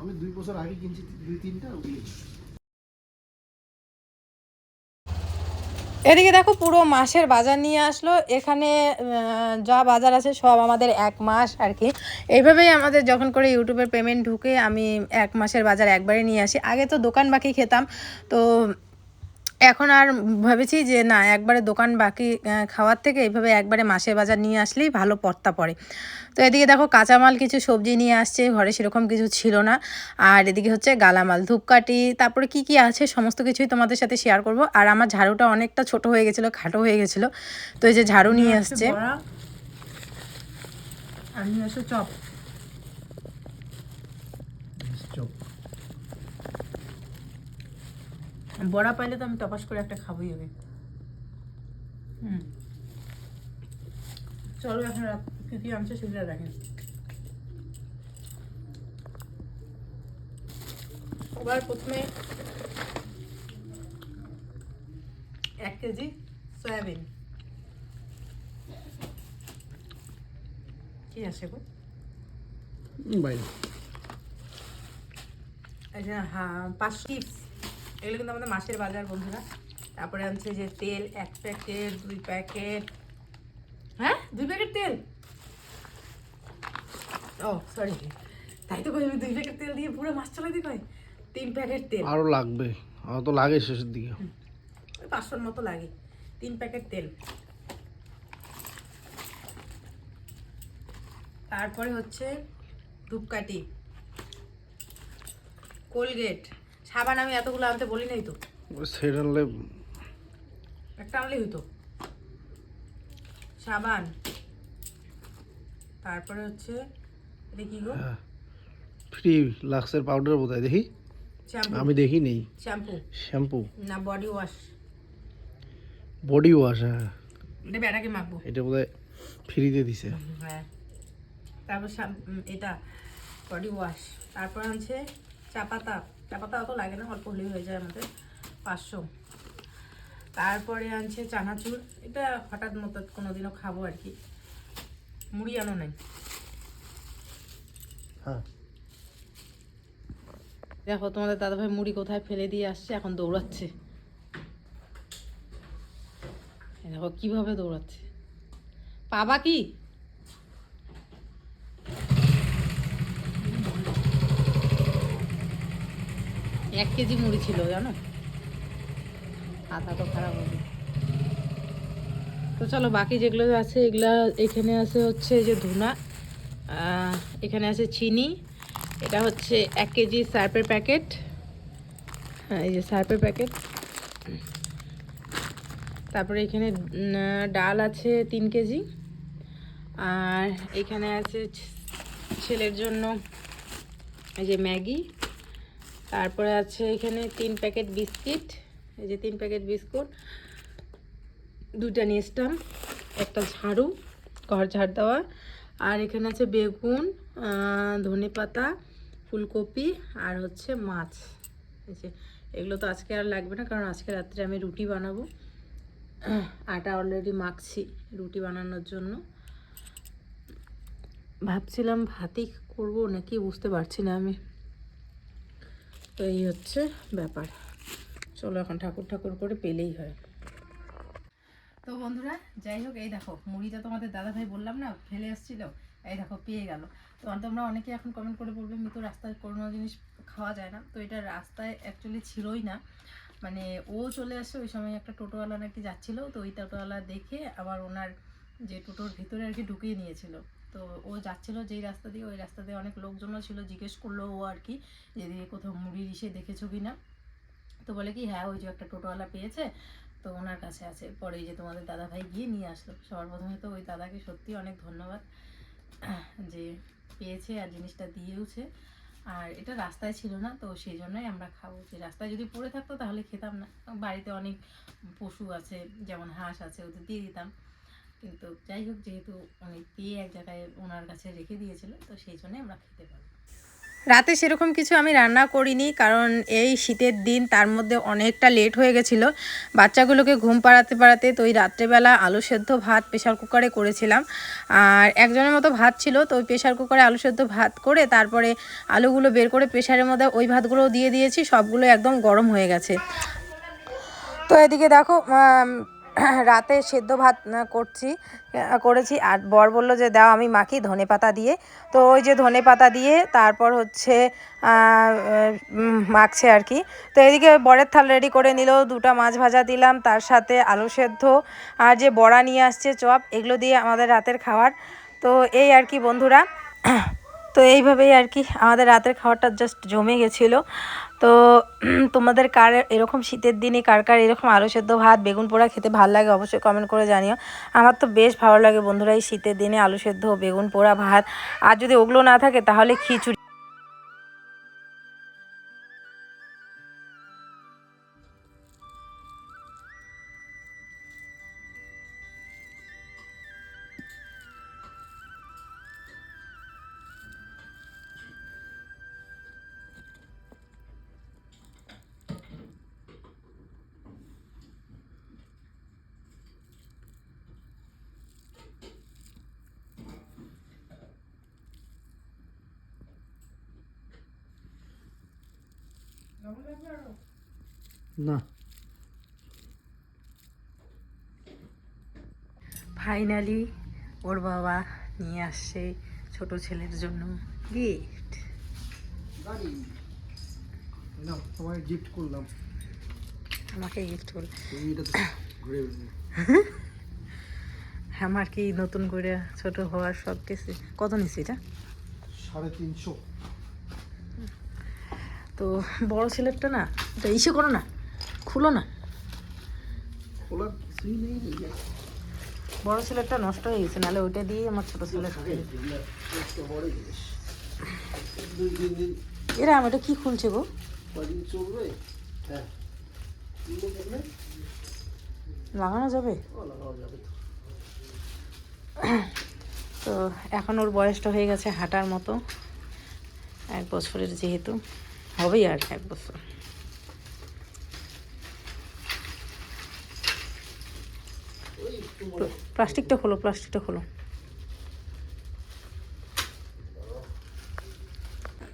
আমি দুই বছর আগে কিনছি দুই তিনটা এদিকে দেখো পুরো মাসের বাজার নিয়ে আসলো। এখানে যা বাজার আছে সব আমাদের এক মাস আর কি। এইভাবেই আমাদের যখন করে ইউটিউবের পেমেন্ট ঢুকে আমি এক মাসের বাজার একবারে নিয়ে আসি। আগে তো দোকান বাকি খেতাম তো এখন আর ভেবেছি যে না একবারে দোকান বাকি খাওয়ার থেকে এইভাবে একবারে মাসের বাজার নিয়ে আসলেই ভালো পর্তা পড়ে। তো এদিকে দেখো কাঁচামাল কিছু সবজি নিয়ে আসছে ঘরে সেরকম কিছু ছিল না। আর এদিকে হচ্ছে গালামাল ধূপকাঠি তারপরে কি কি আছে সমস্ত কিছুই তোমাদের সাথে শেয়ার করব। আর আমার ঝাড়ুটা অনেকটা ছোট হয়ে গেছিল খাটো হয়ে গেছিল। তো এই যে ঝাড়ু নিয়ে আসছে। আর নিয়ে আসো চপ। বড়া পাইলে তো আমি তপাস করে একটা খাবোই হবে হুম। চলো এখন রাত কি কি আনছে সেগুলো দেখেন। এবার প্রথমে এক কেজি সয়াবিন। কি আছে গো? বাইরে। হ্যাঁ পাঁচ টিপস এগুলো কিন্তু আমাদের মাসের বাজার বন্ধুরা। তারপরে আনছে যে তেল এক প্যাকেট দুই প্যাকেট। হ্যাঁ? দুই প্যাকেট তেল? ও সরি তাই তো কই দুই প্যাকেট তেল দিয়ে পুরো মাছ চালাই দিই তিন প্যাকেট তেল। আরও লাগবে। আরও তো লাগে শেষের দিকে। ওই পাঁচশোর মতো লাগে। তিন প্যাকেট তেল। তারপরে হচ্ছে ধূপকাঠি। কোলগেট। সাবান আমি এতগুলো আনতে বলি নাই তো। সেটা আনলে একটা আনলেই হইতো। সাবান। তারপরে হচ্ছে এটা কি গো? ফ্রি লাক্সের পাউডার বোধহয় দেখি? আমি দেখি নেই। শ্যাম্পু শ্যাম্পু না বডি ওয়াশ বডি ওয়াশ হ্যাঁ। এটা বেড়াকে মাখবো। এটা বোধহয় ফ্রিতে দিছে। হ্যাঁ। তারপর এটা বডি ওয়াশ তারপর আছে চা পাতা। চা পাতা অত লাগে না অল্প হলেই হয়ে যায় আমাদের পাঁচশো। তারপরে আনছে চানাচুর। এটা হঠাৎ মতো কোনোদিনও খাব আর কি। মুড়ি আনো নাই। হ্যাঁ। দেখো তোমাদের দাদাভাই মুড়ি কোথায় ফেলে দিয়ে আসছে এখন দৌড়াচ্ছে। দেখো কীভাবে দৌড়াচ্ছে। পাবা কি? এক কেজি মুড়ি ছিল, জানো? হাতা তো খারাপ হবে। তো চলো, বাকি যেগুলো আছে, এগুলা এখানে আছে হচ্ছে যে ধুনা এখানে আছে চিনি, এটা হচ্ছে এক কেজি সার্পের প্যাকেট। হ্যাঁ এই যে সার্পের প্যাকেট। তারপরে এখানে ডাল আছে তিন কেজি। আর এখানে আছে ছেলের জন্য এই যে ম্যাগি। তারপরে আছে এখানে তিন প্যাকেট বিস্কিট, এই যে তিন প্যাকেট বিস্কুট দুটা নিয়েছিলাম একটা ঝাড়ু, ঘর ঝাড় দেওয়া, আর এখানে আছে বেগুন ধনে পাতা, ফুলকপি, আর হচ্ছে মাছ। এই এগুলো তো আজকে আর লাগবে না, কারণ আজকে রাত্রে আমি রুটি বানাবো। আটা অলরেডি মাখছি রুটি বানানোর জন্য। ভাবছিলাম ভাতই করব নাকি বুঝতে পারছি না আমি। তো এই হচ্ছে ব্যাপার। চলো এখন ঠাকুর ঠাকুর করে পেলেই হয়। তো বন্ধুরা, যাই হোক, এই দেখো, মুড়িটা তোমাদের দাদা ভাই বললাম না, ফেলে এসেছিল, এই দেখো, পেয়ে গেল। তো তোমরা অনেকে এখন কমেন্ট করে বলবে, মৃত, রাস্তায় কোনো জিনিস খাওয়া যায় না। তো এটা রাস্তায় অ্যাকচুয়ালি ছিলই না। মানে ও চলে আসে, ওই সময় একটা টোটোওয়ালা নাকি যাচ্ছিল, তো ওই টোটোওয়ালা দেখে আবার ওনার যে টোটোর ভিতরে আর কি ঢুকিয়ে নিয়েছিল। তো ও যাচ্ছিল যেই রাস্তা দিয়ে, ওই রাস্তা দিয়ে অনেক লোকজনও ছিল, জিজ্ঞেস করল ও আর কি যে কোথাও মুড়ির ইসে দেখেছ কি না তো বলে কি হ্যাঁ ওই যে একটা টোটোওয়ালা পেয়েছে, তো ওনার কাছে আছে। পরে যে তোমাদের দাদা ভাই গিয়ে নিয়ে আসলো। সবার প্রথমে তো ওই দাদাকে সত্যি অনেক ধন্যবাদ যে পেয়েছে আর জিনিসটা দিয়েওছে। আর এটা রাস্তায় ছিল না, তো সেই জন্যই আমরা খাব। যে রাস্তায় যদি পড়ে থাকতো তাহলে খেতাম না। বাড়িতে অনেক পশু আছে, যেমন হাঁস আছে, ওদের দিয়ে দিতাম। কিন্তু যাই হোক, যেহেতু উনি পেয়ে এক জায়গায় ওনার কাছে রেখে দিয়েছিল, তো সেই জন্যই আমরা খেতে পারি। রাতে সেরকম কিছু আমি রান্না করিনি, কারণ এই শীতের দিন তার মধ্যে অনেকটা লেট হয়ে গেছিল। বাচ্চাগুলোকে ঘুম পাড়াতে পাড়াতে তো ওই রাত্রেবেলা আলু সেদ্ধ ভাত প্রেশার কুকারে করেছিলাম। আর একজনের মতো ভাত ছিল, তো ওই প্রেশার কুকারে আলু সেদ্ধ ভাত করে তারপরে আলুগুলো বের করে প্রেশারের মধ্যে ওই ভাতগুলোও দিয়ে দিয়েছি, সবগুলো একদম গরম হয়ে গেছে। তো এদিকে দেখো রাতে সেদ্ধ ভাত করছি করেছি। আর বর বলল যে, দাও আমি মাখি ধনে পাতা দিয়ে। তো ওই যে ধনে পাতা দিয়ে তারপর হচ্ছে মাখছে আর কি। তো এদিকে বরের থাল রেডি করে নিল, দুটো মাছ ভাজা দিলাম, তার সাথে আলু সেদ্ধ। আর যে বড়া নিয়ে আসছে চপ, এগুলো দিয়ে আমাদের রাতের খাবার তো এই আর কি বন্ধুরা। তো এইভাবেই আর কি আমাদের রাতের খাবারটা জাস্ট জমে গেছিল। তো তোমাদের কার এরকম শীতের দিনে কার কার এরকম আলু সেদ্ধ ভাত, বেগুন পোড়া খেতে ভালো লাগে অবশ্যই কমেন্ট করে জানিও। আমার তো বেশ ভালো লাগে বন্ধুরা এই শীতের দিনে আলু সেদ্ধ, বেগুন পোড়া, ভাত। আর যদি ওগুলো না থাকে তাহলে খিচুড়ি। না। ফাইনালি ওর বাবা নিয়ে আসছে ছোট ছেলের জন্য গিফট গিফট করলাম। আমাকে গিফট করল। আমার কি নতুন করে ছোট হওয়ার সব কিছু কত নিছি এটা? সাড়ে তিনশো। তো বড় ছেলেরটা না এটা ইসে করো না খুলো না। বড় ছেলেরটা নষ্ট হয়ে গেছে নাহলে ওইটা দিয়ে আমার ছোট ছেলে এরা আমি এটা কি খুলছে গো? হ্যাঁ। লাগানো যাবে। তো এখন ওর বয়সটা হয়ে গেছে হাঁটার মতো এক বছরের যেহেতু। হবেই আর এক বছর। প্লাস্টিকটা খোলো প্লাস্টিকটা খোলো।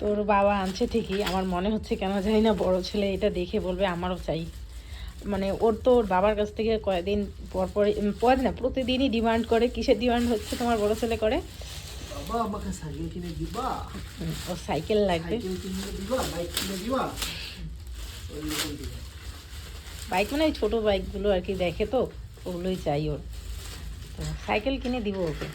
তোর বাবা আনছে ঠিকই, আমার মনে হচ্ছে কেন জানি না, বড় ছেলে এটা দেখে বলবে, আমারও চাই। মানে ওর তো ওর বাবার কাছ থেকে কয়েকদিন পর পর পর না, প্রতিদিনই ডিমান্ড করে, কিসের ডিমান্ড হচ্ছে তোমার বড় ছেলে করে? বাবা আমাকে সাইকেল কিনে দিবা। ওর সাইকেল লাগবে? সাইকেল কিনে দিবা বাইক কিনে দিবা। ওই রকম বাইক মানে ওই ছোটো বাইকগুলো আর কি দেখে তো ওগুলোই চাই ওর। তো সাইকেল কিনে দিব ওকে।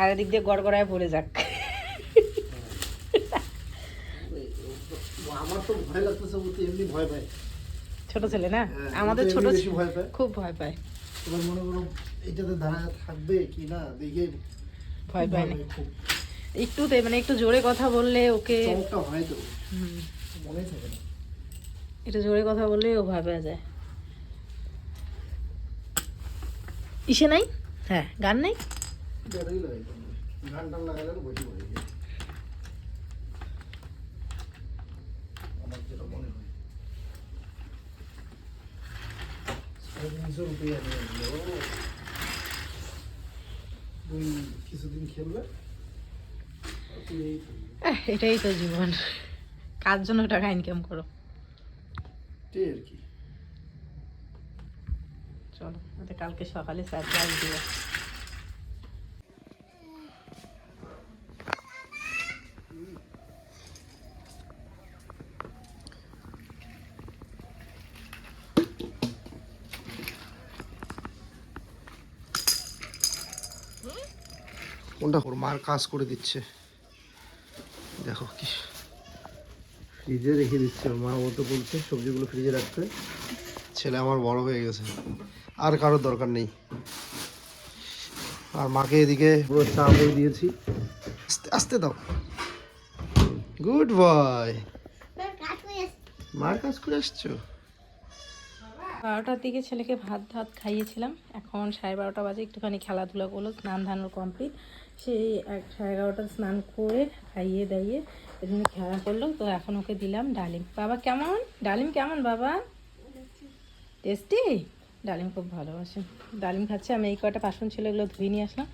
আর এদিক দিয়ে গড়গড়ায় পড়ে যাক। আমার তো ভয় লাগতেছে এমনি ভয় পায়। ছোট ছেলে না? হ্যাঁ, আমাদের ও ছোট খুব ভয় পায়। এবার মনে করো এটাতে দাঁড়ায় থাকবে কি না দেখে ভয় পায় না। পায় একটু তো মানে একটু জোরে কথা বললে ওকে চমকটা হয় তো। মনে থাকে না। একটু জোরে কথা বললে ও পেয়ে যায়। ইসে নাই? হ্যাঁ গান নাই? গান টান লাগালে বসে পড়ে যায় আমার যেটা মনে হয় সাড়ে তিনশো রুপিয়া নিয়ে তুই কিছুদিন খেলবে এটাই তো জীবন। কার জন্য টাকা ইনকাম করো? আর কি? চলো কালকে সকালে সারপ্রাইজ দিও ওর মার কাজ করে দিচ্ছে। দেখো কি। ফ্রিজে রেখে দিচ্ছে ওর মা ও তো বলছে সবজিগুলো ফ্রিজে রাখতে। ছেলে আমার বড় হয়ে গেছে। আর কারোর দরকার নেই। আর মাকে এদিকে পুরো চা করে দিয়েছি। আস্তে আস্তে দাও। Good boy. মার কাজ করে আসছো? বারোটার দিকে ছেলেকে ভাত ভাত খাইয়েছিলাম। এখন সাড়ে বারোটা বাজে একটুখানি খেলাধুলা করল স্নান ধানও কমপ্লিট সেই সাড়ে এগারোটা স্নান করে খাইয়ে দাইয়ে এখানে খেলা করল। তো এখন ওকে দিলাম ডালিম। বাবা কেমন? ডালিম কেমন বাবা? টেস্টি ডালিম খুব ভালোবাসে। ডালিম খাচ্ছে। আমি এই কয়টা বাসন ছিল এগুলো ধুয়ে নিয়ে আসলাম।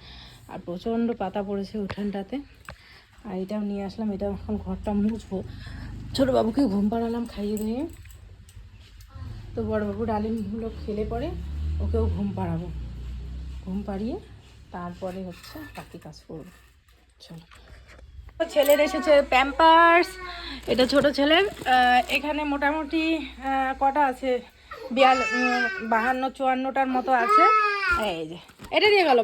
আর প্রচণ্ড পাতা পড়েছে উঠানটাতে। আর এটাও নিয়ে আসলাম। এটা এখন ঘরটা মুছবো। ছোটো বাবুকে ঘুম পাড়ালাম খাইয়ে দিয়ে তো বড়বাবু ডালিমগুলো খেলে পরে ওকেও ঘুম পাড়াবো। ঘুম পাড়িয়ে তারপরে হচ্ছে বাকি কাজ করব। চলো। ছেলের এসেছে প্যাম্পার্স এটা ছোট ছেলের। এখানে মোটামুটি কটা আছে? বিয়াল বাহান্ন, চুয়ান্নটার মতো আছে। এই যে, এটা দিয়ে গেল।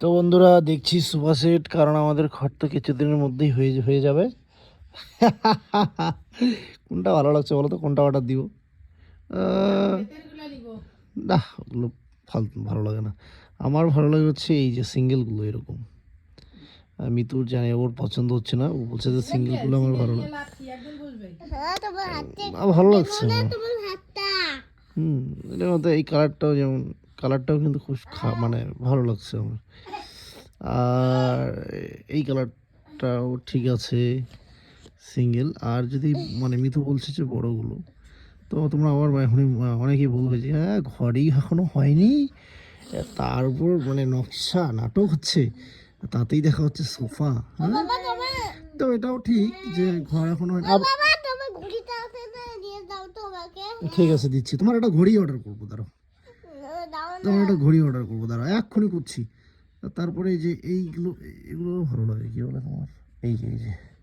তো বন্ধুরা, দেখছি সুপার সেট কারণ আমাদের ঘর তো কিছুদিনের মধ্যেই হয়ে হয়ে যাবে। কোনটা ভালো লাগছে বলো তো? কোনটা অর্ডার দিব? না ওগুলো ফালতু ভালো লাগে না। আমার ভালো লাগে হচ্ছে এই যে সিঙ্গেলগুলো এরকম। আর মিতুর জানি ওর পছন্দ হচ্ছে না ও বলছে যে সিঙ্গেলগুলো আমার ভালো লাগে। ভালো লাগছে। হুম এটার মধ্যে এই কালারটাও যেমন কালারটাও কিন্তু খুব খা- মানে ভালো লাগছে আমার। আর এই কালারটাও ঠিক আছে সিঙ্গেল আর যদি মানে মিথু বলছে যে বড়গুলো তো তোমরা আবার এখনই অনেকেই বলবে যে হ্যাঁ ঘরেই এখনও হয়নি। তার উপর মানে নকশা নাটক হচ্ছে। তাতেই দেখা হচ্ছে সোফা হ্যাঁ? তো এটাও ঠিক যে ঘর এখনও ঠিক আছে দিচ্ছি। তোমার একটা ঘড়ি অর্ডার করব দাঁড়াও। তোমার একটা ঘড়ি অর্ডার করব দাঁড়াও। এক্ষুনি করছি। তারপরে এই যে এইগুলো এগুলো ভালো লাগে কি বলে তোমার? এই যে এই যে।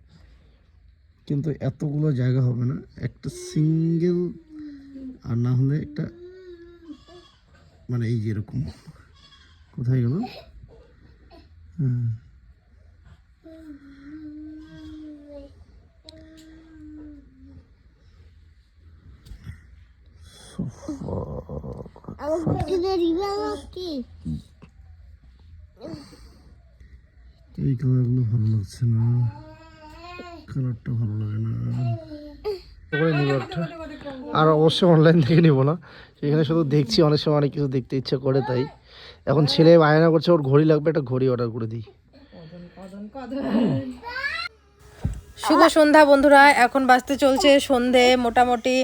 কিন্তু এতগুলো জায়গা হবে না। একটা সিঙ্গেল আর না হলে একটা মানে এই যে এরকম। কোথায় গেল? হুম এই কালারগুলো ভালো লাগছে না। কালারটা ভালো লাগে না। করে নিব একটা আর অবশ্যই অনলাইন থেকে নিব না। সেখানে শুধু দেখছি অনেক সময় অনেক কিছু দেখতে ইচ্ছে করে তাই। এখন ছেলে বায়না করছে ওর ঘড়ি লাগবে একটা ঘড়ি অর্ডার করে দিই। শুভ সন্ধ্যা বন্ধুরা এখন বাজতে চলছে সন্ধে মোটামুটি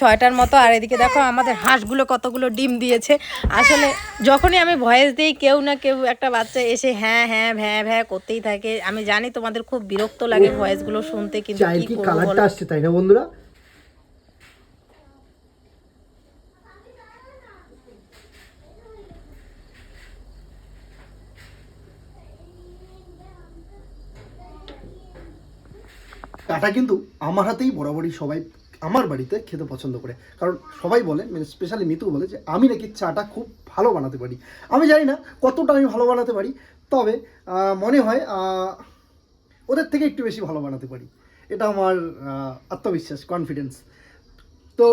ছয়টার মতো। আর এদিকে দেখো আমাদের হাঁসগুলো কতগুলো ডিম দিয়েছে। আসলে যখনই আমি ভয়েস দিই কেউ না কেউ একটা বাচ্চা এসে হ্যাঁ হ্যাঁ ভ্যাঁ ভ্যাঁ করতেই থাকে। আমি জানি তোমাদের খুব বিরক্ত লাগে ভয়েসগুলো শুনতে কিন্তু কি কি কালারটা আসছে তাই না বন্ধুরা? কাটা কিন্তু আমার হাতেই বরাবরই সবাই আমার বাড়িতে খেতে পছন্দ করে। কারণ সবাই বলে মানে স্পেশালি মিতু বলে যে, আমি নাকি চাটা খুব ভালো বানাতে পারি। আমি জানি না কতটা আমি ভালো বানাতে পারি, তবে মনে হয় ওদের থেকে একটু বেশি ভালো বানাতে পারি। এটা আমার আত্মবিশ্বাস কনফিডেন্স তো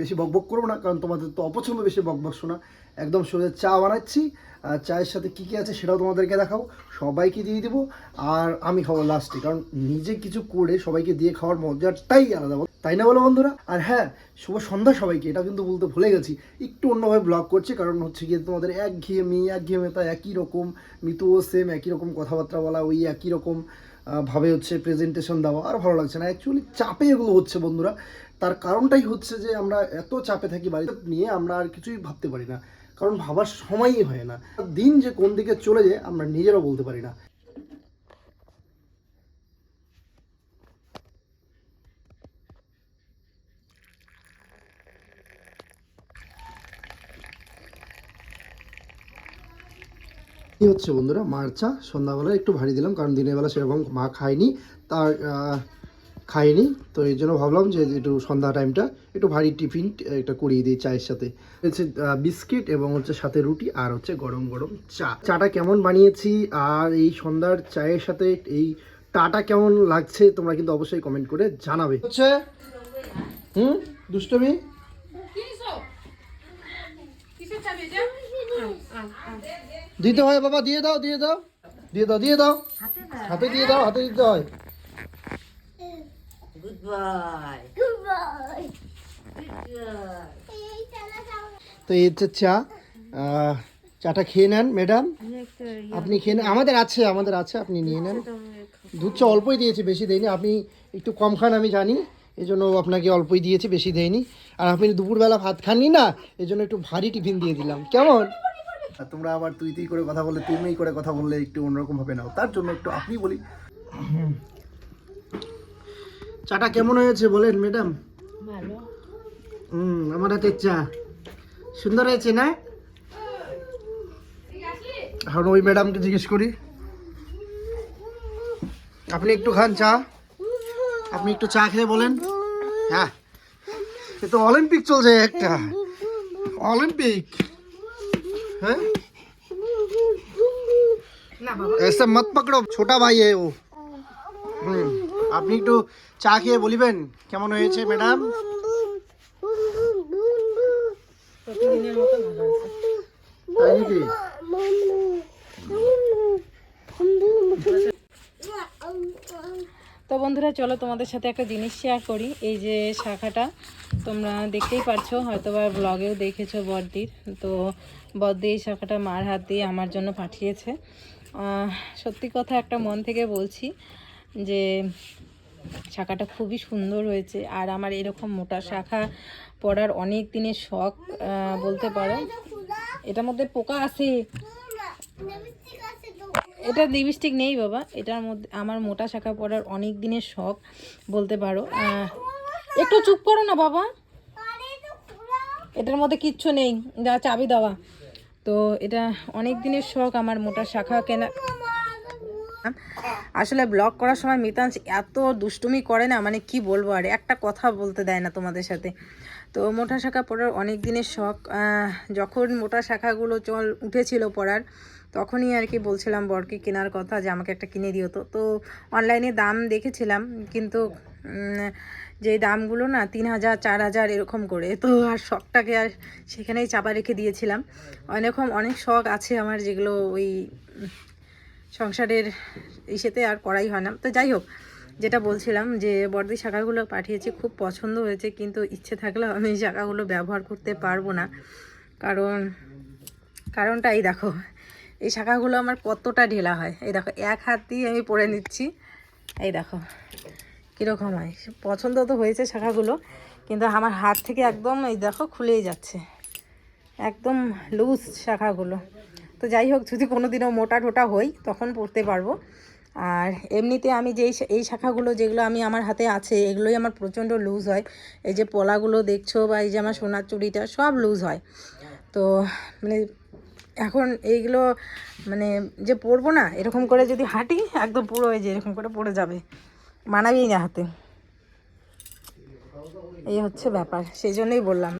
বেশি বকবক করব না, কারণ তোমাদের তো অপছন্দ বেশি বকবক শোনা। একদম সোজা চা বানাচ্ছি চায়ের সাথে কী কী আছে সেটাও তোমাদেরকে দেখাবো। সবাইকে দিয়ে দেবো আর আমি খাব লাস্টে কারণ নিজে কিছু করে সবাইকে দিয়ে খাওয়ার মজাটাই আলাদা তাই না বলো বন্ধুরা? আর হ্যাঁ শুভ সন্ধ্যা সবাইকে, এটা কিন্তু বলতে ভুলে গেছি। একটু অন্যভাবে ব্লগ করছে, কারণ হচ্ছে গিয়ে তোমাদের এক ঘিয়ে মেয়ে এক ঘিয়েমেতা একই রকম। মিতুও সেম একই রকম কথাবার্তা বলা, ওই একই রকম ভাবে হচ্ছে প্রেজেন্টেশন দেওয়া। আর ভালো লাগছে না অ্যাকচুয়ালি চাপে এগুলো হচ্ছে বন্ধুরা। তার কারণটাই হচ্ছে যে আমরা এত চাপে থাকি বাড়িতে, নিয়ে আমরা আর কিছুই ভাবতে পারি না। কারণ ভাবার সময়ই হয় না। দিন যে কোন দিকে চলে যায়, আমরা নিজেরাও বলতে পারি না। কি হচ্ছে বন্ধুরা? মার চা সন্ধ্যাবেলা একটু ভারী দিলাম, কারণ দিনের বেলা সেরকম মা খায়নি। তার খায়নি তো এই জন্য ভাবলাম যে একটু সন্ধ্যা টাইমটা একটু ভারী টিফিন এটা করিয়ে দিই চায়ের সাথে। হচ্ছে বিস্কিট এবং হচ্ছে সাথে রুটি আর হচ্ছে গরম গরম চা। চাটা কেমন বানিয়েছি আর এই সন্ধ্যার চায়ের সাথে এই টাটা কেমন লাগছে তোমরা কিন্তু অবশ্যই কমেন্ট করে জানাবে। হচ্ছে? হুম? দুষ্টমি? দিতে হয় বাবা, দিয়ে দাও দিয়ে দাও। দিয়ে দাও দিয়ে দাও। হাতে দিয়ে দাও, হাতে দিতে হয়। তো এই হচ্ছে চা। চাটা খেয়ে নেন ম্যাডাম। আপনি খেয়ে নেন। আমাদের আছে আমাদের আছে আপনি নিয়ে নেন। দুধ চা অল্পই দিয়েছি বেশি দেয়নি আপনি একটু কম খান আমি জানি। এই জন্য আপনাকে অল্পই দিয়েছি বেশি দেয়নি আর আপনি দুপুরবেলা ভাত খাননি না এই জন্য একটু ভারী টিফিন দিয়ে দিলাম। কেমন? আর তোমরা আবার তুই তুই করে কথা বললে তুমি করে কথা বললে একটু অন্যরকম ভাবে নাও। তার জন্য একটু আপনি বলি। চাটা কেমন হয়েছে বলেন ম্যাডাম ভালো হুম আমার হাতের চা সুন্দর হয়েছে না এখন ওই ম্যাডামকে জিজ্ঞেস করি আপনি একটু খান চা আপনি একটু চা খেয়ে বলেন হ্যাঁ এ তো অলিম্পিক চলছে একটা অলিম্পিক হ্যাঁ না বাবা ऐसे मत पकड़ो छोटा भाई है वो হুম আপনি একটু চা খেয়ে বলিবেন কেমন হয়েছে ম্যাডাম? তো বন্ধুরা চলো তোমাদের সাথে একটা জিনিস শেয়ার করি। এই যে শাখাটা তোমরা দেখতেই পারছ হয়তো বা ব্লগেও দেখেছ বড়দির তো বড়দি এই শাখাটা মার হাত দিয়ে আমার জন্য পাঠিয়েছে। সত্যি কথা একটা মন থেকে বলছি যে শাখাটা খুবই সুন্দর হয়েছে। আর আমার এরকম মোটা শাখা পরার অনেক দিনের শখ বলতে পারো। এটার মধ্যে পোকা আছে। এটা লিপস্টিক নেই বাবা। এটার মধ্যে আমার মোটা শাখা পরার অনেক দিনের শখ, বলতে পারো। একটু চুপ করো না বাবা। এটার মধ্যে কিচ্ছু নেই। যা চাবি দেওয়া। তো এটা অনেক দিনের শখ, আমার মোটা শাখা কেনা আসলে ব্লগ করার সময় মিতাংশ এত দুষ্টুমি করে না মানে কি বলব আর, একটা কথা বলতে দেয় না তোমাদের সাথে। তো মোটা শাখা পড়ার অনেক দিনের শখ যখন মোটা শাখাগুলো চল উঠেছিল পড়ার, তখনই আর কি বলছিলাম বরকে কেনার কথা যে আমাকে একটা কিনে দিও তো। তো অনলাইনে দাম দেখেছিলাম, কিন্তু যে দামগুলো না তিন হাজার, চার হাজার এরকম করে, তো আর শখটাকে আর সেখানেই চাপা রেখে দিয়েছিলাম। অনেকম অনেক শখ আছে আমার যেগুলো ওই সংসারের ইসেতে আর করাই হয় না। তো যাই হোক, যেটা বলছিলাম যে, বর্দি শাখাগুলো পাঠিয়েছি, খুব পছন্দ হয়েছে, কিন্তু ইচ্ছে থাকলেও আমি এই শাখাগুলো ব্যবহার করতে পারব না। কারণ কারণটা এই দেখো, এই শাখাগুলো আমার কতটা ঢেলা হয়। এই দেখো, এক হাত দিয়ে আমি পরে নিচ্ছি। এই দেখো, কীরকম হয়। পছন্দ তো হয়েছে শাখাগুলো, কিন্তু আমার হাত থেকে একদম, এই দেখো, খুলেই যাচ্ছে। একদম লুজ শাখাগুলো। তো যাই হোক, যদি কোনো দিনও মোটা টোটা হই, তখন পরতে পারব। আর এমনিতে আমি যেই এই শাখাগুলো যেগুলো আমি আমার হাতে আছে, এগুলোই আমার প্রচণ্ড লুজ হয়। এই যে পলাগুলো দেখছ বা এই যে আমার সোনার চুড়িটা, সব লুজ হয়। তো মানে এখন এইগুলো মানে যে পরবো না, এরকম করে যদি হাঁটি, একদম পুরো হয়ে যে এরকম করে পড়ে যাবে। মানাবেই না হাতে। এই হচ্ছে ব্যাপার, সেই জন্যই বললাম।